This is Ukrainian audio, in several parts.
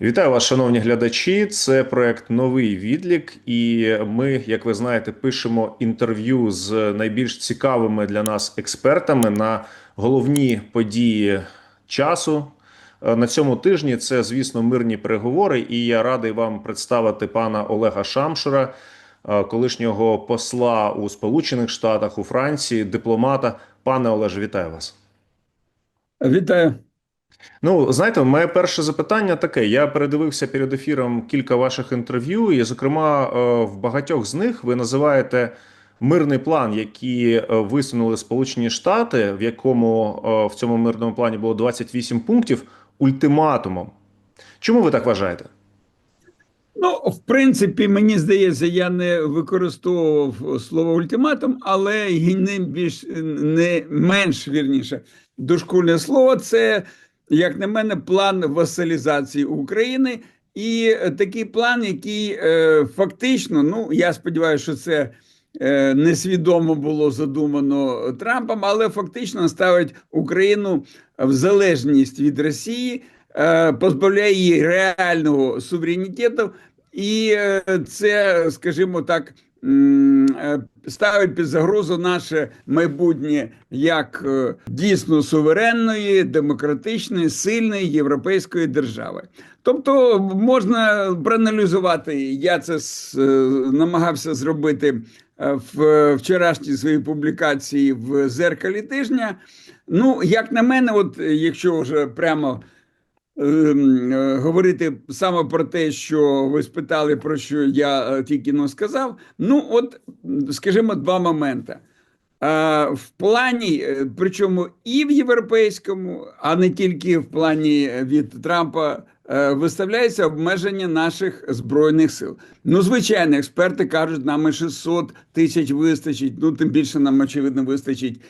Вітаю вас, шановні глядачі. Це проект Новий відлік, і ми, як ви знаєте, пишемо інтерв'ю з найбільш цікавими для нас експертами на головні події часу. Е, На цьому тижні це, звісно, мирні переговори, і я радий вам представити пана Олега Шамшура, е, колишнього посла у Сполучених Штатах, у Франції, дипломата. Пане Олеже, вітаю вас. Вітаю. Ну, знаєте, моє перше запитання таке: я передивився перед ефіром кілька ваших інтерв'ю, і, зокрема, е, в багатьох з них ви називаєте мирний план, який е, висунули Сполучені Штати, в якому е, в цьому мирному плані було 28 пунктів, ультиматумом. Чому ви так вважаєте? Ну, в принципі, мені здається, я не використовував слово ультиматум, але не більш не менш вірніше. Дошкульне слово це, як на мене, план васалізації України. І такий план, який е, фактично, ну я сподіваюся, що це е, несвідомо було задумано Трампом, але фактично ставить Україну в залежність від Росії. е, Позбавляє її реального суверенітету, і е, це, скажімо так, е, ставить під загрозу наше майбутнє як е, дійсно суверенної, демократичної, сильної європейської держави. Тобто можна проаналізувати, я це е, намагався зробити е, в вчорашній своїй публікації в зеркалі тижня. Ну, як на мене, от якщо вже прямо говорити саме про те, що ви спитали, про що я е, тільки но сказав. Ну, от, скажімо, два моменти. В плані, е, причому і в європейському, а не тільки в плані від Трампа, е, виставляється обмеження наших збройних сил. Ну, звичайно, експерти кажуть, нам і 600 тисяч вистачить, ну тим більше нам очевидно вистачить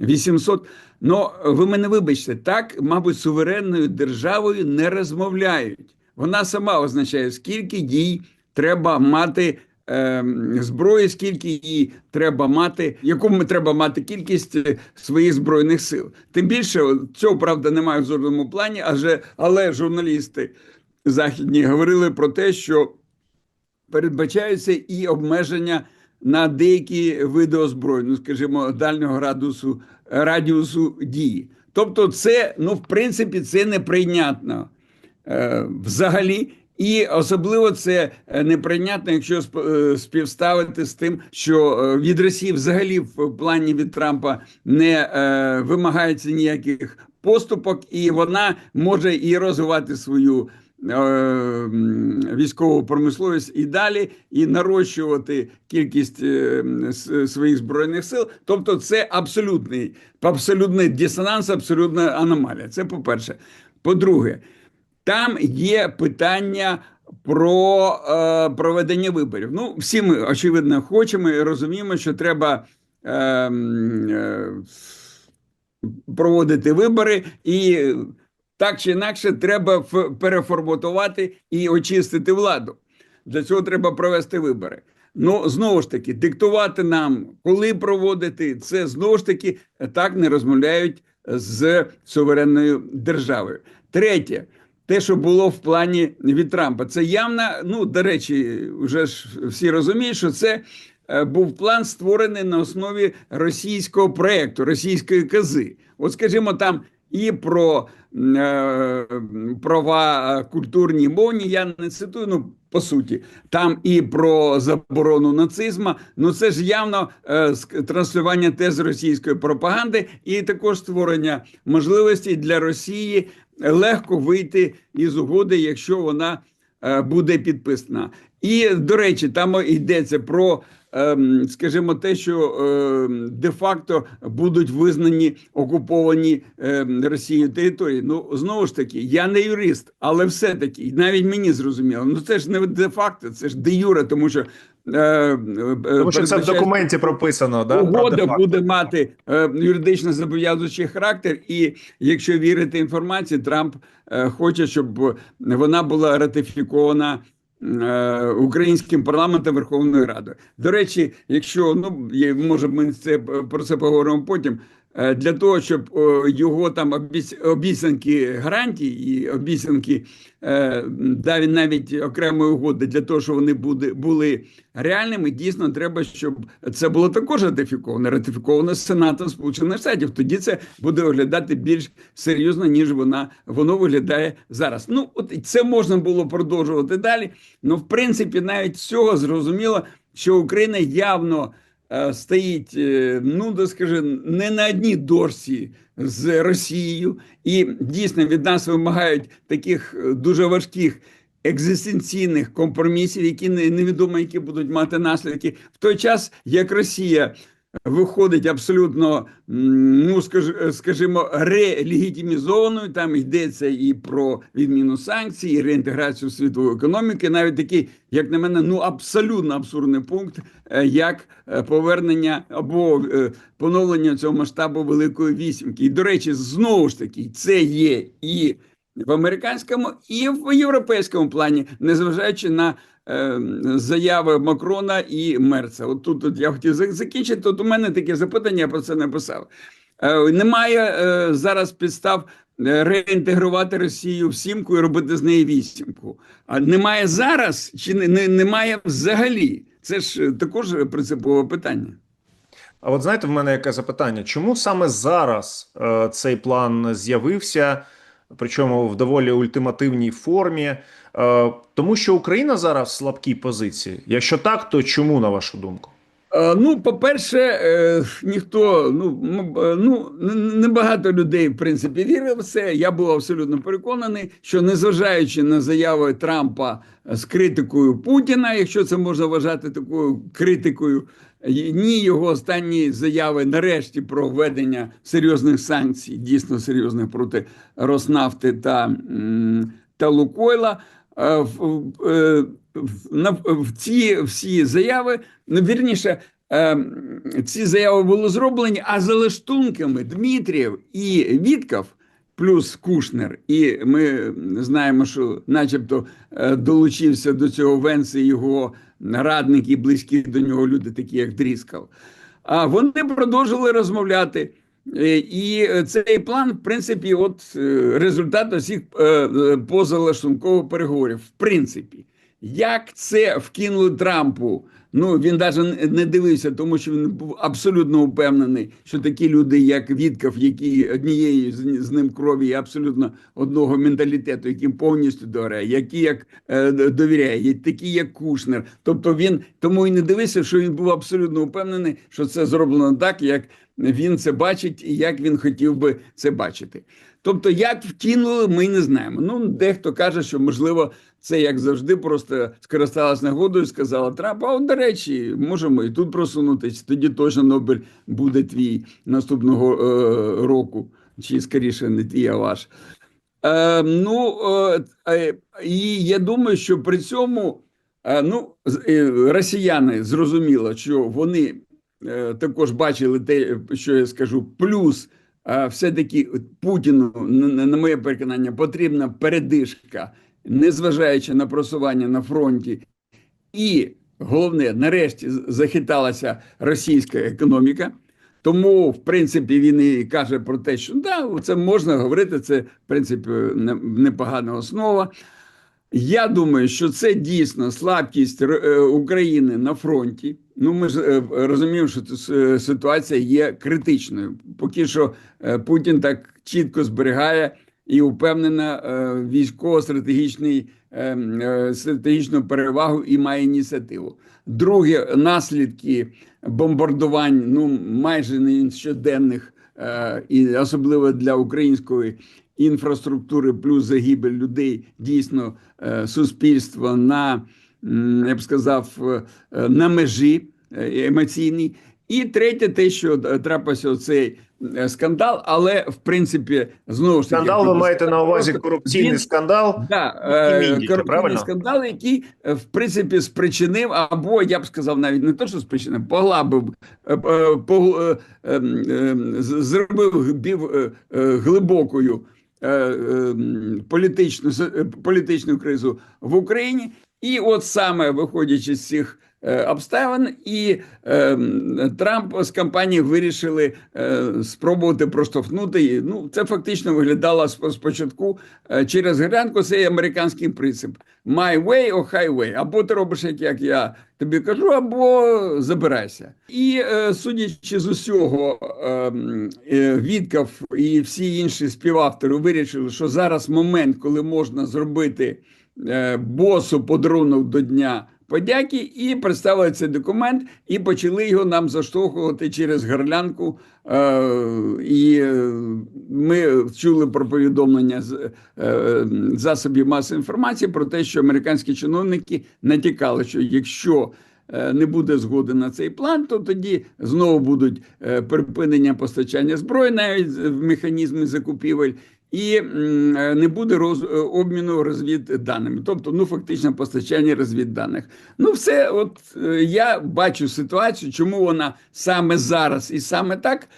800. Ну, ви мене вибачте, так, мабуть, суверенною державою не розмовляють. Вона сама означає, скільки їй треба мати е, зброї, скільки їй треба мати, яку треба мати кількість е, своїх збройних сил. Тим більше цього правда немає в жодному плані, адже але журналісти західні говорили про те, що передбачаються і обмеження на деякі види озброєнь, ну, скажімо, дальнього радіусу, радіусу дії. Тобто, це, ну, в принципі, це неприйнятно е, взагалі. І особливо це е, неприйнятно, якщо е, співставити з тим, що е, від Росії взагалі в плані від Трампа не е, вимагається ніяких поступок, і вона може і розвивати свою військову промисловість і далі, і нарощувати кількість е, своїх збройних сил. Тобто, це абсолютний, абсолютний дисонанс, абсолютна аномалія. Це по-перше. По-друге, там є питання про е, проведення виборів. Ну, всі ми очевидно хочемо і розуміємо, що треба. Е, е, проводити вибори, і так чи інакше треба переформатувати і очистити владу. Для цього треба провести вибори. Ну, знову ж таки, диктувати нам, коли проводити, це знову ж таки так не розмовляють з суверенною державою. Третє, те, що було в плані від Трампа, це явно, ну, до речі, вже ж всі розуміють, що це е, був план створений на основі російського проєкту, російської кази. От, скажімо, там і про е, права е, культурні мовні, я не цитую, ну по суті, там і про заборону нацизму. Ну це ж явно е, транслювання тез російської пропаганди, і також створення можливості для Росії легко вийти із угоди, якщо вона е, буде підписана. І до речі, там йдеться про, скажімо, те, що ем, де-факто будуть визнані окуповані ем, Росією території. Ну знову ж таки, я не юрист, але все-таки навіть мені зрозуміло. Ну це ж не де-факто, це ж де юре, тому що. Тому що це в документі прописано, да? Угода буде мати юридично зобов'язуючий характер, і якщо вірити інформації, Трамп е, хоче, щоб вона була ратифікована українським парламентом Верховною Радою. До речі, якщо ну може ми це про це поговоримо потім. Е, для того, щоб його там обіц- обіцянки гарантій і обіцянки е, навіть окремої угоди для того, щоб вони були, реальними, дійсно треба, щоб це було також ратифіковано, ратифіковано Сенатом Сполучених Штатів. Тоді це буде виглядати більш серйозно, ніж вона воно виглядає зараз. Ну, от це можна було продовжувати далі. Ну, в принципі, навіть з цього зрозуміло, що Україна явно стоїть, е, ну да скажи, не на одній дорсі з Росією, і дійсно від нас вимагають таких е, дуже важких. Екзистенційних компромісів, які не- невідомо, які будуть мати наслідки, в той час як Росія виходить абсолютно, ну скажімо, релегітимізованою. Там йдеться і про відміну санкцій, і реінтеграцію світової економіки, навіть такий, як на мене, ну абсолютно абсурдний пункт, е, як е, повернення або е, поновлення цього масштабу Великої вісімки. І до речі, знову ж таки, це є і в американському, і в європейському плані, незважаючи на заяви Макрона і Мерца. От тут, тут я хотів закінчити. Тут у мене таке запитання, я про це написав. Е, немає е, зараз підстав е, реінтегрувати Росію в сімку і робити з неї вісімку. А немає зараз чи не, не, немає взагалі? Це ж також принципове питання. А от знаєте, в мене яке запитання: чому саме зараз е, цей план з'явився, причому в доволі ультимативній формі? Е, тому що Україна зараз в слабкій позиції. Якщо так, то чому на вашу думку? Е, Ну, по-перше, е, ніхто, ну, ну небагато людей, в принципі, вірив в це. Я був абсолютно переконаний, що незважаючи на заяви Трампа з критикою Путіна, якщо це можна вважати такою критикою, ні його останні заяви нарешті про введення серйозних санкцій, дійсно серйозних проти Роснафти та, та Лукойла. Е, е, в- ці всі заяви, ну вірніше, е, ці заяви були зроблені, а за лаштунками Дмитрієв і Вітков, плюс Кушнер, і ми знаємо, що, начебто, долучився до цього Венс і його радники, близькі до нього люди, такі як Дріскал. А вони продовжили розмовляти. Е, І цей план, в принципі, от е, результат усіх е, е, позалаштункових переговорів. В принципі, як це вкинули Трампу? Ну він навіть не дивився, тому що він був абсолютно упевнений, що такі люди, як Вітков, які однієї з, ним крові, і абсолютно одного менталітету, яким повністю довіряє, які як е, довіряє, такі як Кушнер. Тобто він тому і не дивився, що він був абсолютно упевнений, що це зроблено так, як він це бачить і як він хотів би це бачити. Тобто, як втінули, ми не знаємо. Ну, дехто каже, що можливо це як завжди, просто скористалась нагодою, сказала Трамп. А от, до речі, можемо і тут просунутися. Тоді точно Нобель буде твій наступного е, року, чи скоріше не твій, а ваш. Е, ну е, е, і я думаю, що при цьому е, ну, е, росіяни зрозуміло, що вони також бачили те, що я скажу, плюс. е, Все-таки Путіну, на- моє переконання, потрібна передишка, незважаючи на просування на фронті, і головне, нарешті захиталася російська економіка. Тому, в принципі, він і каже про те, що да, це можна говорити, це в принципі не- непогана основа. Я думаю, що це дійсно слабкість е, України на фронті. Ну, ми ж е, розуміємо, що ситуація є критичною. Поки що е, Путін так чітко зберігає і впевнена е, військово-стратегічний е, е, стратегічну перевагу і має ініціативу. Друге, наслідки бомбардувань, ну майже не щоденних, е, і особливо для української інфраструктури, плюс загибель людей, дійсно е, суспільство на я б сказав е, на межі е, емоційній. І третє, те, що трапився цей скандал, але в принципі знову ж таки Скандал, ви маєте на увазі корупційний він- скандал? Да, е, корупційний правильно? скандал, який в принципі спричинив, або я б сказав, навіть не то, що спричинив, поглабив, погл- е, е, е, з- зробив глибокою політичну с- е, політичну кризу в Україні. І от саме виходячи з цих е, обставин, і е, Трамп з кампанії вирішили е, спробувати проштовхнути. її. Ну, це фактично виглядало сп- спочатку е, через грянку. Це американський принцип: my way or highway. Або ти робиш, як, як я тобі кажу, або забирайся. І е, судячи з усього, е, е, і всі інші співавтори вирішили, що зараз момент, коли можна зробити е, босу подарунок до Дня подяки, і представили цей документ, і почали його нам заштовхувати через горлянку. Е, і е, ми чули про повідомлення з е, засобів масової інформації про те, що американські чиновники натякали, що якщо не буде згоди на цей план, то тоді знову будуть припинення постачання зброї, навіть в механізми закупівель, і е, не буде роз, е, обміну розвідданими, тобто ну фактично постачання розвідданих. Ну, все, от е, я бачу ситуацію, чому вона саме зараз і саме так,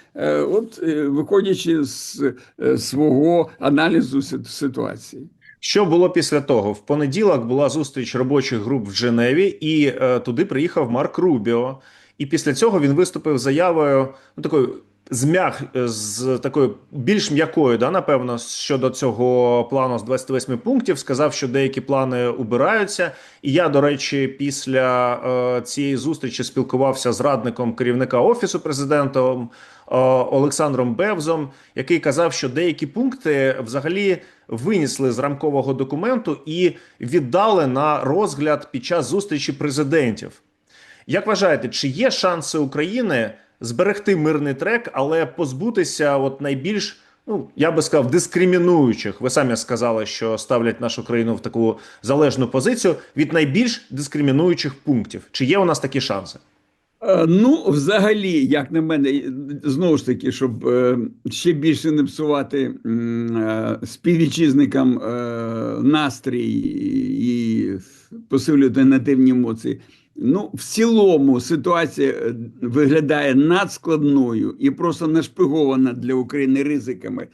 от виходячи з свого аналізу ситуації. Що було після того? В понеділок була зустріч робочих груп в Женеві, і е, туди приїхав Марк Рубіо. І після цього він виступив заявою ну, такою змяг з такою більш м'якою, да, напевно, щодо цього плану з 28 пунктів. Сказав, що деякі плани убираються. І я, до речі, після е, цієї зустрічі спілкувався з радником керівника офісу президента е, Олександром Бевзом, який казав, що деякі пункти взагалі винесли з рамкового документу і віддали на розгляд під час зустрічі президентів. Як вважаєте, чи є шанси України зберегти мирний трек, але позбутися от найбільш, ну я би сказав, дискримінуючих? Ви самі сказали, що ставлять нашу країну в таку залежну позицію від найбільш дискримінуючих пунктів. Чи є у нас такі шанси? Е, Ну, взагалі, як на мене, знову ж таки, щоб е, ще більше не псувати е, співвітчизникам настрій і посилювати нативні емоції. Ну, в цілому ситуація е, виглядає надскладною і просто нашпигована для України ризиками.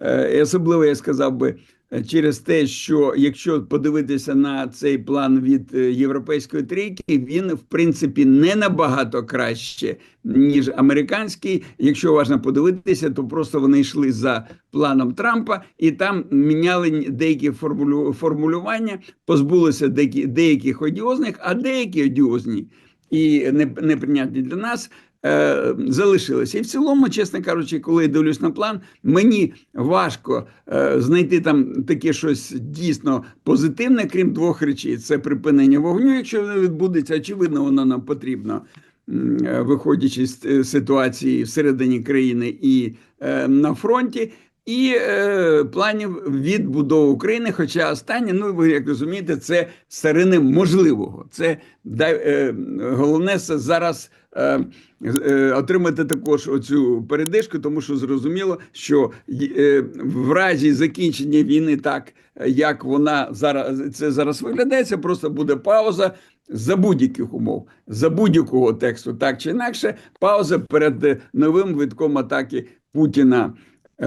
Е, Особливо я сказав би через те, що якщо подивитися на цей план від е, європейської трійки, він в принципі не набагато краще ніж американський. Якщо уважно подивитися, то просто вони йшли за планом Трампа і там міняли деякі формулю- формулювання, позбулися деяких одіозних, а деякі одіозні і не- неприйнятні для нас е, залишилися. І в цілому, чесно кажучи, коли я дивлюсь на план, мені важко е, знайти там таке щось дійсно позитивне, крім двох речей: це припинення вогню, якщо воно відбудеться, очевидно, воно нам потрібно. е, Виходячи з е, ситуації всередині країни і е, на фронті, і е, планів відбудови України. Хоча останнє, ну ви як розумієте, це царини можливого. Це е, головне це зараз е, е, отримати також оцю передишку, тому що зрозуміло, що е, в разі закінчення війни, так як вона зараз це зараз виглядає, це просто буде пауза. За будь-яких умов, за будь-якого тексту, так чи інакше, пауза перед е, новим витком атаки Путіна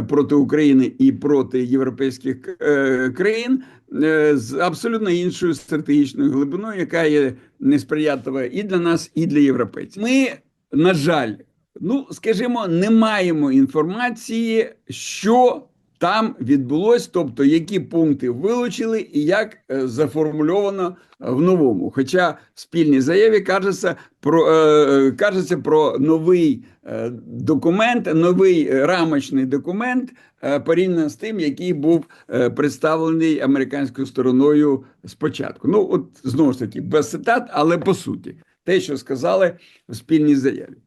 проти України і проти європейських е, країн е, з абсолютно іншою стратегічною глибиною, яка є несприятлива і для нас, і для європейців. Ми, на жаль, ну скажімо, не маємо інформації, що там відбулось, тобто які пункти вилучили і як е, заформульовано в новому. Хоча в спільній заяві кажеться про е, кажеться про новий е, документ, новий е, рамочний документ е, порівняно з тим, який був е, представлений американською стороною спочатку. Ну, от знову ж таки, без цитат, але по суті, те, що сказали в спільній заяві.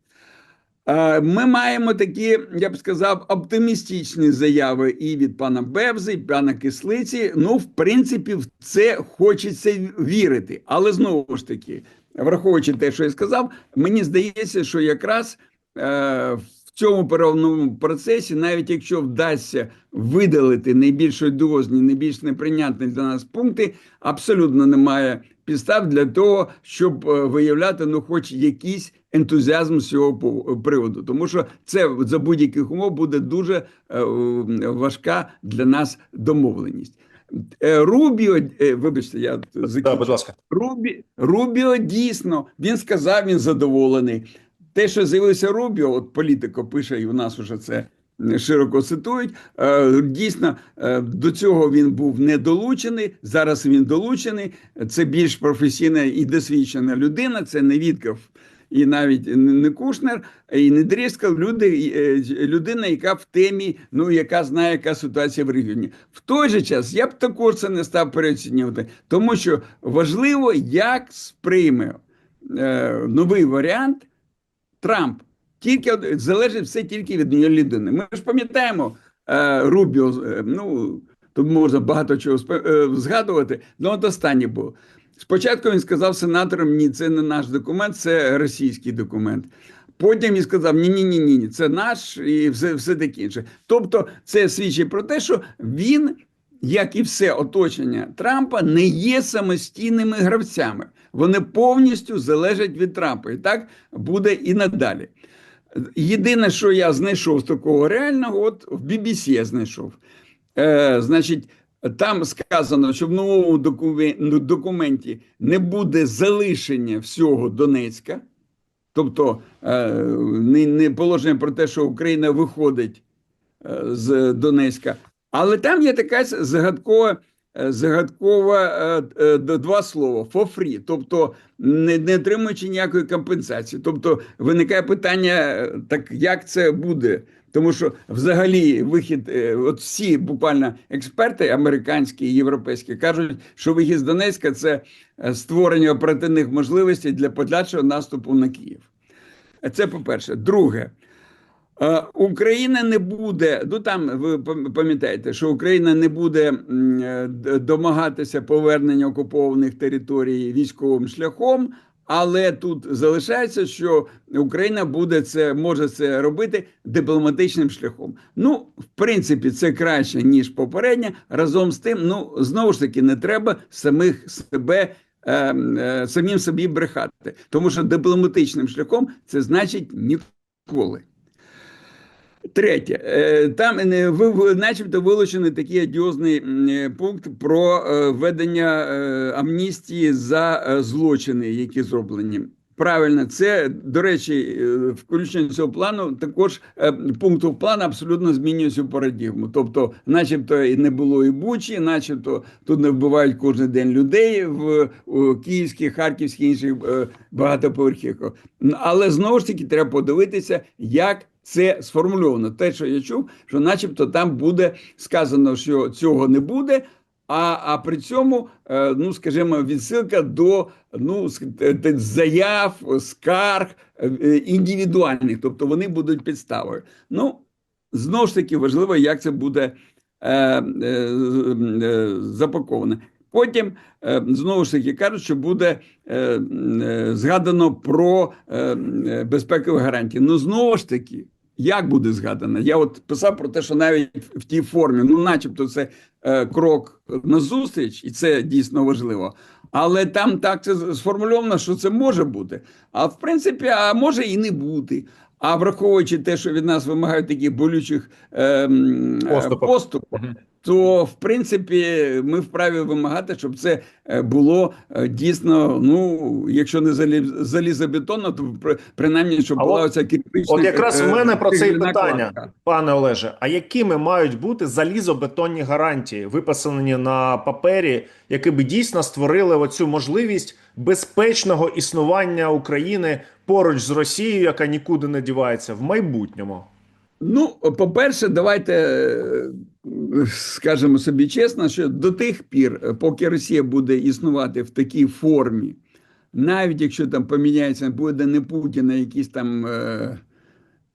Е, Ми маємо такі, я б сказав, оптимістичні заяви і від пана Бевзи, і пана Кислиці. Ну, в принципі, в це хочеться вірити. Але знову ж таки, враховуючи те, що я сказав, мені здається, що якраз е, цьому переговорному процесі, навіть якщо вдасться видалити найбільш одіозні, найбільш неприйнятні для нас пункти, абсолютно немає підстав для того, щоб е, виявляти ну, хоч якийсь ентузіазм з цього приводу, тому що це за будь-яких умов буде дуже е, важка для нас домовленість. Е, Рубіо, вибачте, я Так, будь ласка. Рубі, Рубіо дійсно, він сказав, він задоволений. Те, що з'явився Рубіо, от політико пише, і у нас вже це широко цитують. е, Дійсно, е, до цього він був не долучений. Зараз він долучений. Це більш професійна і досвідчена людина. Це не Вітков і навіть не Кушнер, і не Дрєскал, люди, е, людина, яка в темі, ну яка знає, яка ситуація в регіоні. В той же час я б також це не став переоцінювати, тому що важливо, як сприйме е, новий варіант Трамп. Тільки залежить все тільки від нього людини. Ми ж пам'ятаємо е, Рубіо, е, ну тут можна багато чого е, згадувати. Ну, от останнє було. Спочатку він сказав сенаторам: ні, це не наш документ, це російський документ. Потім він сказав: ні, ні, ні, ні, це наш і все, все таке інше. Тобто, це свідчить про те, що він, як і все оточення Трампа, не є самостійними гравцями. Вони повністю залежать від Трампа. І так буде і надалі. Єдине, що я знайшов такого реального, от в BBC я знайшов. Е, значить, там сказано, що в новому ну, документі не буде залишення всього Донецька, тобто е, не, не положення про те, що Україна виходить е, з Донецька. Але там є така загадкова, е, загадкова е, е, два слова for free, тобто не, не отримуючи ніякої компенсації. Тобто виникає питання: так як це буде? Тому що взагалі вихід, от всі буквально експерти, американські і європейські, кажуть, що вихід з Донецька це створення оперативних можливостей для подальшого наступу на Київ. Це по-перше. Друге, е, Україна не буде. Ну там ви пам- пам'ятаєте, що Україна не буде е, домагатися повернення окупованих територій військовим шляхом. Але тут залишається, що Україна буде це може це робити дипломатичним шляхом. Ну, в принципі, це краще ніж попередня. Разом з тим, ну знову ж таки, не треба самих себе. е, е, Самим собі брехати, тому що дипломатичним шляхом це значить ніколи. Третє, Е, там е, начебто вилучений такий одіозний е, пункт про введення амністії за злочини, які зроблені. Правильно, це до речі, включення цього плану також пункту плану абсолютно змінює цю парадігму. Тобто, начебто, і не було і бучі, начебто тут не вбивають кожен день людей в у, київських, харківських інших багатоповерхівках. Але знову ж таки треба подивитися, як це сформульовано. Те, що я чув, що, начебто, там буде сказано, що цього не буде. А, а при цьому, е, ну скажімо, відсилка до ну заяв, скарг е, індивідуальних, тобто вони будуть підставою. Ну знову ж таки важливо, як це буде е, е, е, запаковано. Потім е, знову ж таки кажуть, що буде е, е, згадано про е, е, безпекові гарантії. Ну знову ж таки. Як буде згадана? Я от писав про те, що навіть в тій формі, ну, начебто, це е, крок назустріч, і це дійсно важливо. Але там так це сформульовано, що це може бути. А в принципі, а може і не бути. А враховуючи те, що від нас вимагають таких болючих е, Поступок. То в принципі ми вправі вимагати, щоб це е, було е, дійсно. Ну, якщо не заліз- залізобетонно, то при- принаймні, щоб А була от- оця кирпична. От якраз в е, мене про це і питання, кладка. пане Олеже. А якими мають бути залізобетонні гарантії, виписані на папері, які би дійсно створили оцю можливість безпечного існування України поруч з Росією, яка нікуди не дівається в майбутньому? Ну, по-перше, давайте е, скажемо собі чесно, що до тих пір, е, поки Росія буде існувати в такій формі, навіть якщо там поміняється, буде не Путін, а якийсь там е,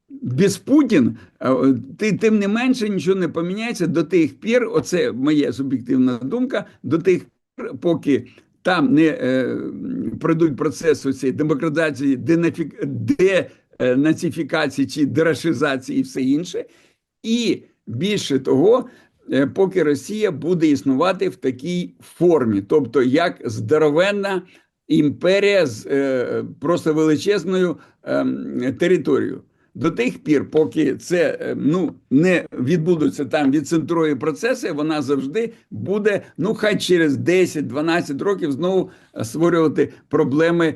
без Путін, е, ти, тим не менше нічого не поміняється до тих пір, оце моя суб'єктивна думка, до тих пір, поки там не е, пройдуть процес цієї демократизації, денафік, денацифікації чи дерашизації і все інше. І більше того, е, поки Росія буде існувати в такій формі, тобто як здоровенна імперія з е, просто величезною ем, територією. до тих пір, поки це е, ну не відбудуться там відцентрові процеси, вона завжди буде, ну хай через 10-12 років знову е, створювати проблеми,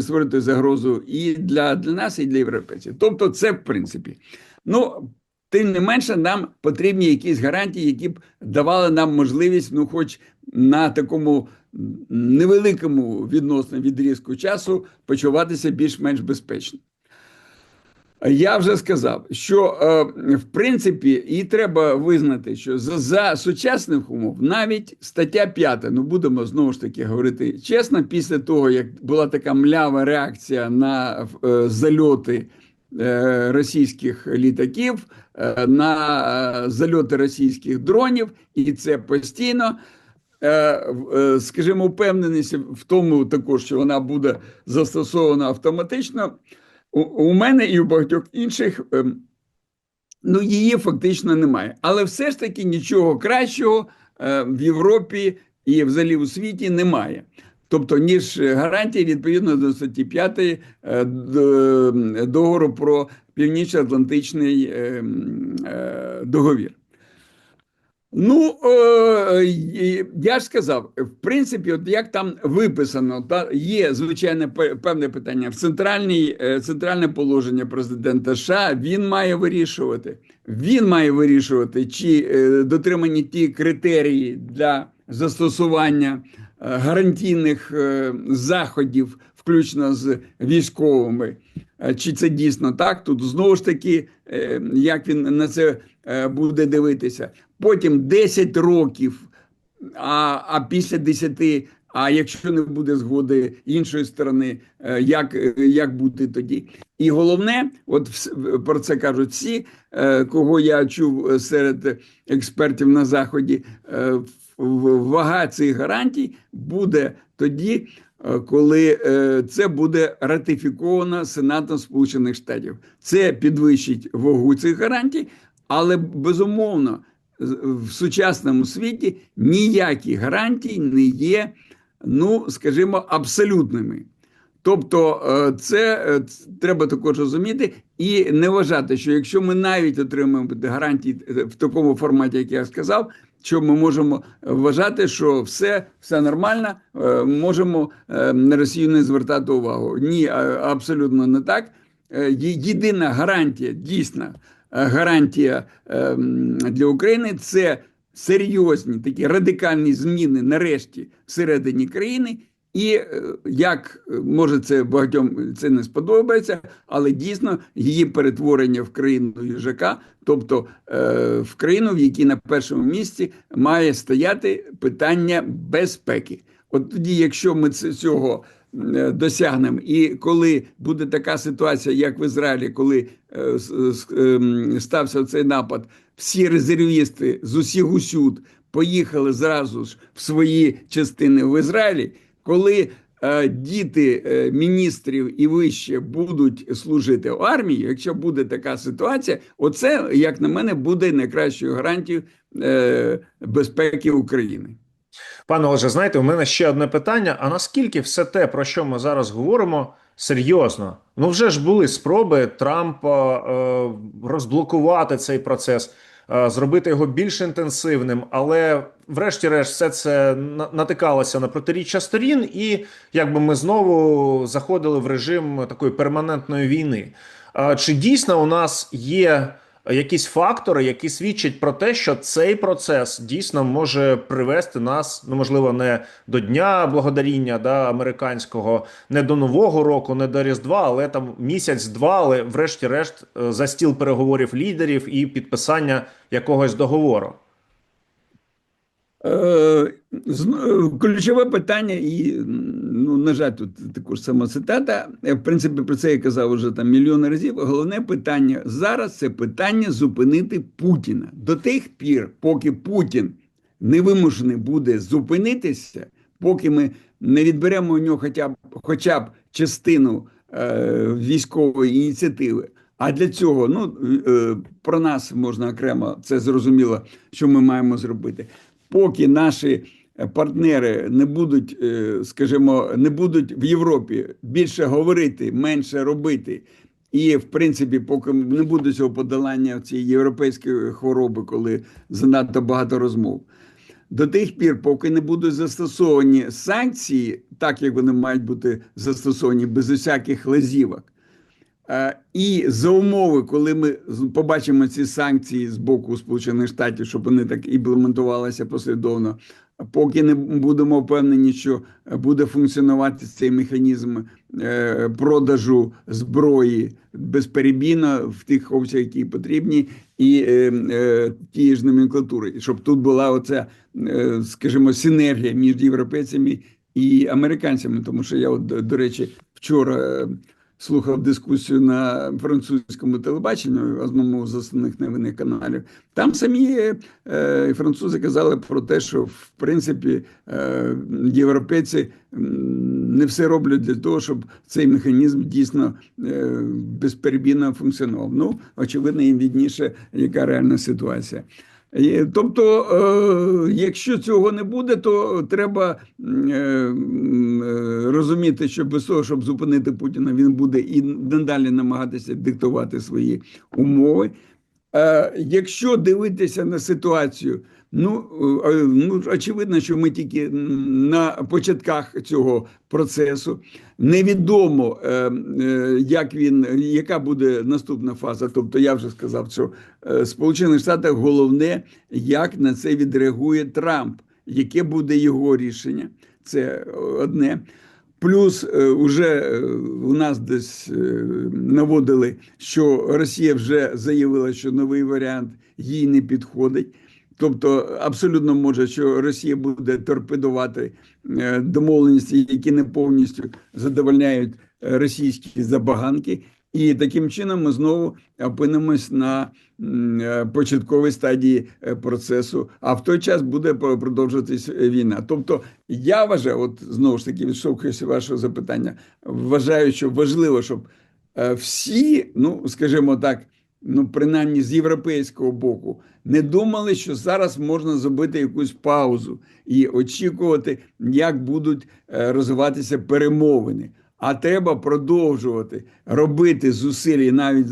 створювати загрозу і для, для нас, і для європейців. Тобто, це в принципі. Ну, тим не менше, нам потрібні якісь гарантії, які б давали нам можливість, ну, хоч на такому невеликому відносно відрізку часу почуватися більш-менш безпечно. Я вже сказав, що е, в принципі і треба визнати, що за, за сучасних умов навіть стаття 5, ну будемо знову ж таки говорити чесно, після того як була така млява реакція на е, зальоти російських літаків, е, на е, зальоти російських дронів, і це постійно. Е, е, Скажімо, впевненість в тому, також що вона буде застосована автоматично. У, мене і у багатьох інших ем, ну, її фактично немає. Але все ж таки нічого кращого е, в Європі і взагалі у світі немає. Тобто, ніж гарантії відповідно до статті 5 е, договору про Північно-Атлантичний е, е, договір. Ну, я ж сказав, в принципі, от як там виписано, та є звичайно пе- певне питання. В центральній центральне положення президента США він має вирішувати. Він має вирішувати, чи дотримані ті критерії для застосування гарантійних е, заходів, включно з військовими. Е, Чи це дійсно так? Тут знову ж таки, е, як він на це е, буде дивитися. Потім 10 років, а, а після 10, а якщо не буде згоди іншої сторони, е, як, е, як бути тоді? І головне, от про це кажуть всі, е, кого я чув е, серед експертів на Заході, е, вага цих гарантій буде тоді, е, коли е, це буде ратифіковано Сенатом Сполучених Штатів. Це підвищить вагу цих гарантій, але безумовно в сучасному світі ніякі гарантії не є, ну скажімо, абсолютними. Тобто, е, це треба також розуміти і не вважати, що якщо ми навіть отримаємо гарантії в такому форматі, як я сказав, що ми можемо вважати, що все, все нормально, е, можемо е, на Росію не звертати увагу. Ні, абсолютно не так. Е, Єдина гарантія, дійсна е, гарантія для України це серйозні такі радикальні зміни нарешті всередині країни. І е, як е, може це багатьом це не сподобається, але дійсно її перетворення в країну їжака, тобто е, в країну, в якій на першому місці має стояти питання безпеки. От тоді, якщо ми це- цього досягнемо, і коли буде така ситуація, як в Ізраїлі, коли ем, стався цей напад, всі резервісти з усіх усюд поїхали зразу ж в свої частини в Ізраїлі, коли е, діти е, міністрів і вище будуть служити в армії, якщо буде така ситуація, оце, як на мене, буде найкращою гарантією е, безпеки України. Пане Олеже, знаєте, у мене ще одне питання: а наскільки все те, про що ми зараз говоримо, серйозно? Ну вже ж були спроби Трампа е, розблокувати цей процес, зробити його більш інтенсивним, але врешті-решт все це натикалося на протиріччя сторін, і якби ми знову заходили в режим такої перманентної війни. Е, Чи дійсно у нас є якісь фактори, які свідчать про те, що цей процес дійсно може привести нас, ну можливо, не до Дня благодаріння да, американського, не до Нового року, не до Різдва, але там місяць-два, але врешті-решт е, за стіл переговорів лідерів і підписання якогось договору. Е, е, Ключове питання, і ну, на жаль, тут також сама цитата. Е, В принципі, про це я казав уже там мільйони разів. Головне питання зараз це питання зупинити Путіна. До тих пір, поки Путін не вимушений буде зупинитися, поки ми не відберемо у нього хоча б хоча б частину е, військової ініціативи. А для цього ну про нас можна окремо це зрозуміло, що ми маємо зробити. Поки наші партнери не будуть, е, скажімо, не будуть в Європі більше говорити, менше робити, І, в принципі, поки не буде цього подолання цієї європейської хвороби, коли занадто багато розмов. До тих пір, поки не будуть застосовані санкції, так як вони мають бути застосовані без усяких лазівок. Е, І за умови, коли ми побачимо ці санкції з боку Сполучених Штатів, щоб вони так імплементувалися послідовно, поки не будемо впевнені, що буде функціонувати цей механізм е, продажу зброї безперебійно в тих обсягах, які потрібні, і е, тієї ж номенклатури, щоб тут була оця, скажімо, синергія між європейцями і американцями, тому що я, от, до речі, вчора. Слухав дискусію на французькому телебаченні, одному з основних новинних каналів. Там самі е, французи казали про те, що в принципі е, європейці не все роблять для того, щоб цей механізм дійсно е, безперебійно функціонував. Ну, очевидно, їм відніше, яка реальна ситуація. Тобто, е, якщо цього не буде, то треба е, розуміти, що без того, щоб зупинити Путіна, він буде і надалі намагатися диктувати свої умови. Е, Якщо дивитися на ситуацію, ну, е, ну очевидно, що ми тільки на початках цього процесу. Невідомо, е, е, як він, яка буде наступна фаза. Тобто, я вже сказав, що е, Сполучених Штатах головне, як на це відреагує Трамп, яке буде його рішення. Це одне. Плюс е, уже е, у нас десь е, наводили, що Росія вже заявила, що новий варіант їй не підходить. Тобто, абсолютно може, що Росія буде торпедувати е, домовленості, які не повністю задовольняють е, російські забаганки. І таким чином ми знову опинимось на е, початковій стадії процесу, а в той час буде про- продовжуватись війна. Тобто, я вважаю, от знову ж таки, відштовхуюся вашого запитання, вважаю, що важливо, щоб всі, ну скажімо так, ну принаймні з європейського боку, не думали, що зараз можна зробити якусь паузу і очікувати, як будуть е, розвиватися перемовини. А треба продовжувати робити зусилля, навіть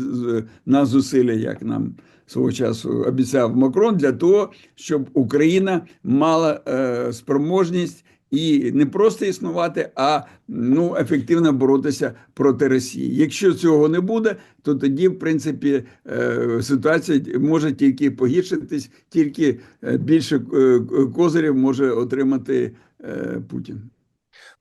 на зусилля, як нам свого часу обіцяв Макрон, для того, щоб Україна мала е, спроможність і не просто існувати, а ну ефективно боротися проти Росії. Якщо цього не буде, то тоді, в принципі, е, ситуація може тільки погіршитись, тільки е, більше е, козирів може отримати Путін.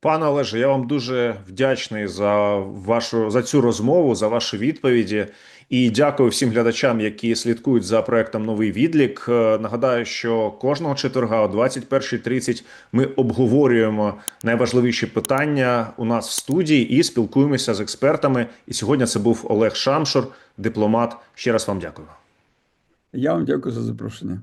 Пане Олеже, я вам дуже вдячний за вашу за цю розмову, за ваші відповіді. І дякую всім глядачам, які слідкують за проектом Новий відлік. Е, Нагадаю, що кожного четверга о 21.30 ми обговорюємо найважливіші питання у нас в студії і спілкуємося з експертами. І сьогодні це був Олег Шамшур, дипломат. Ще раз вам дякую. Я вам дякую за запрошення.